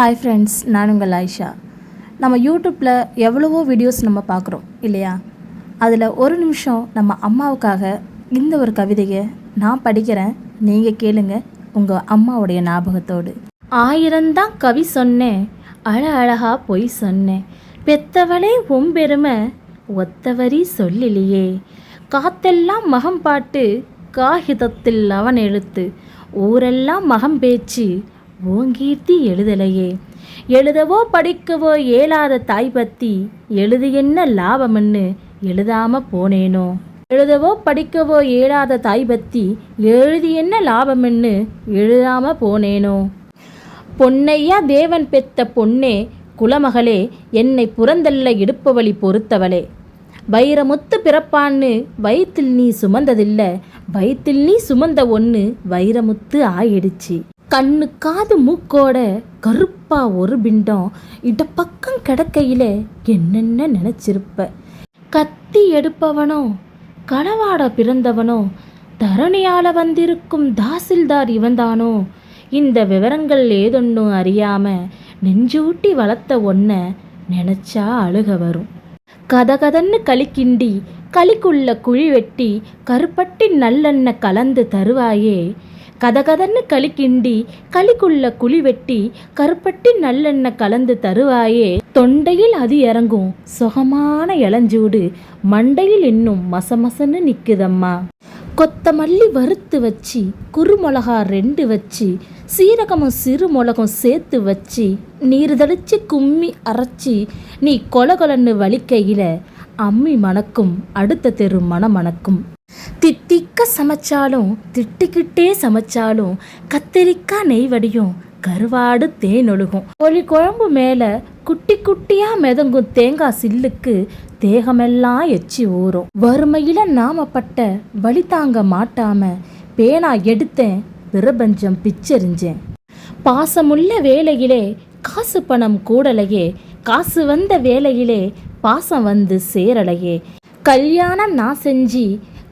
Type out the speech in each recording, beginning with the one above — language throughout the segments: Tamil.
ஹாய் ஃப்ரெண்ட்ஸ் நான் உங்கள் ஆயிஷா. நம்ம யூடியூப்பில் எவ்வளவோ வீடியோஸ் நம்ம பார்க்குறோம் இல்லையா? அதில் ஒரு நிமிஷம் நம்ம அம்மாவுக்காக இந்த ஒரு கவிதையை நான் படிக்கிறேன். நீங்கள் கேளுங்க உங்கள் அம்மாவுடைய ஞாபகத்தோடு. ஆயிரம்தான் கவி சொன்னேன் அழ அழகா பொய் சொன்னேன். பெத்தவளே உம்பெருமை ஒத்தவரி சொல்லிலையே. காத்தெல்லாம் மகம் பாட்டு காகிதத்தில் அவன் எழுத்து. ஊரெல்லாம் மகம் பேச்சு ஓங்கீர்த்தி எழுதலையே. எழுதவோ படிக்கவோ இயலாத தாய் பத்தி எழுது என்ன லாபம்னு எழுதாம போனேனோ. எழுதவோ படிக்கவோ இயலாத தாய் பத்தி எழுதி என்ன லாபம்னு எழுதாம போனேனோ. பொன்னையா தேவன் பெத்த பொன்னே குலமகளே என்னை புறந்தள்ள இடுப்பவழி பொறுத்தவளே. வைரமுத்து பிறப்பான்னு வயிற்றில் நீ சுமந்ததில்ல வயிற்றில் நீ சுமந்த ஒன்று வைரமுத்து ஆயிடுச்சு. கண்ணு காது மூக்கோட கருப்பா ஒரு பிண்டம். இடப்பக்கம் கிடக்கையில என்னென்ன நினைச்சிருப்ப? கத்தி எடுப்பவனோ களவாட பிறந்தவனோ தரணியால வந்திருக்கும் தாசில்தார் இவன்தானோ? இந்த விவரங்கள் ஏதொன்னும் அறியாம நெஞ்சூட்டி வளர்த்த ஒன்ன நினைச்சா அழுக வரும். கதகதன்னு களிக்கிண்டி களிக்குள்ள குழி வெட்டி கருப்பட்டி நல்லெண்ணெய் கலந்து தருவாயே கதகதன்னு கிண்டி களிக்குள்ள குழி வெட்டி கருப்பட்டி நல்லெண்ணெய் கலந்து தருவாயே. தொண்டையில் அது இறங்கும் சுகமான இளஞ்சூடு மண்டையில் இன்னும் மசமசன்னு நிக்குதம்மா. கொத்தமல்லி வறுத்து வச்சு குறுமிளகா ரெண்டு வச்சு சீரகமும் சிறு மிளகும் சேர்த்து வச்சு நீர் தெளிச்சு கும்மி அரைச்சி நீ கொலகொலன்னு வலிக்கையில் அம்மி மணக்கும் அடுத்த தெரு மணமணக்கும். மணக்கும் தித்திக்க சமைச்சாலும் திட்டிக்கிட்டே சமைச்சாலும் கத்திரிக்காய் நெய் வடியும் கருவாடு தேனொழுகும் ஒளி குழம்பு மேலே குட்டி குட்டியா மிதங்கும் தேங்காய் சில்லுக்கு தேகமெல்லாம் எச்சி ஊறும். வறுமையில நாமப்பட்ட வழி தாங்க மாட்டாம பேனா எடுத்தேன் பிரபஞ்சம் பிச்செறிஞ்சேன் பாசமுள்ள வேலையிலே காசு பணம் கூடலையே காசு வந்த வேலையிலே பாசம் வந்து சேரலையே. கல்யாணம் நான் செஞ்சு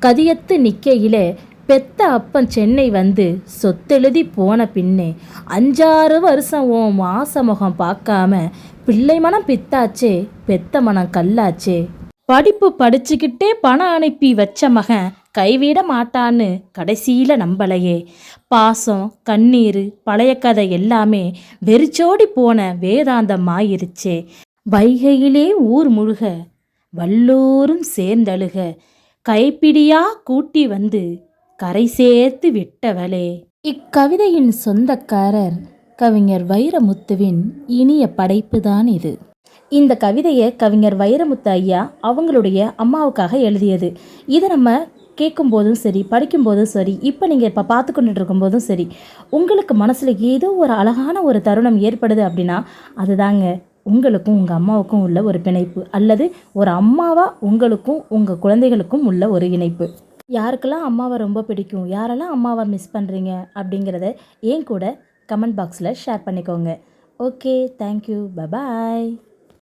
கதியத்து நிக்கையிலே பெத்த அப்பன் சென்னை வந்து சொத்தெழுதி போன பின்னே அஞ்சாறு வருஷம் மாச மாசமுகம் பார்க்காம பிள்ளை மனம் பித்தாச்சே பெத்த மனம் கல்லாச்சே. படிப்பு படிச்சுக்கிட்டே பணம் அனுப்பி வச்ச மகன் கைவிட மாட்டான்னு கடைசியில் நம்பலையே. பாசம் கண்ணீர் பழைய கதை எல்லாமே வெறிச்சோடி போன வேதாந்தம் ஆயிருச்சே வைகையிலே ஊர் முழுக வல்லோரும் சேர்ந்தழுக கைப்பிடியா கூட்டி வந்து கரை சேர்த்து விட்டவளே. இக்கவிதையின் சொந்தக்காரர் கவிஞர் வைரமுத்துவின் இனிய படைப்புதான் இது. இந்த கவிதையை கவிஞர் வைரமுத்து ஐயா அவங்களுடைய அம்மாவுக்காக எழுதியது. இதை நம்ம கேட்கும்போதும் சரி படிக்கும்போதும் சரி இப்போ நீங்கள் இப்போ பார்த்து கொண்டுட்டு இருக்கும்போதும் சரி உங்களுக்கு மனசில் ஏதோ ஒரு அழகான ஒரு தருணம் ஏற்படுது அப்படின்னா அதுதாங்க உங்களுக்கும் உங்கள் அம்மாவுக்கும் உள்ள ஒரு பிணைப்பு. அல்லது ஒரு அம்மாவாக உங்களுக்கும் உங்கள் குழந்தைகளுக்கும் உள்ள ஒரு இணைப்பு. யாருக்கெல்லாம் அம்மாவை ரொம்ப பிடிக்கும் யாரெல்லாம் அம்மாவை மிஸ் பண்ணுறீங்க அப்படிங்கிறத ஏன் கூட கமெண்ட் பாக்ஸில் ஷேர் பண்ணிக்கோங்க. Okay thank you bye bye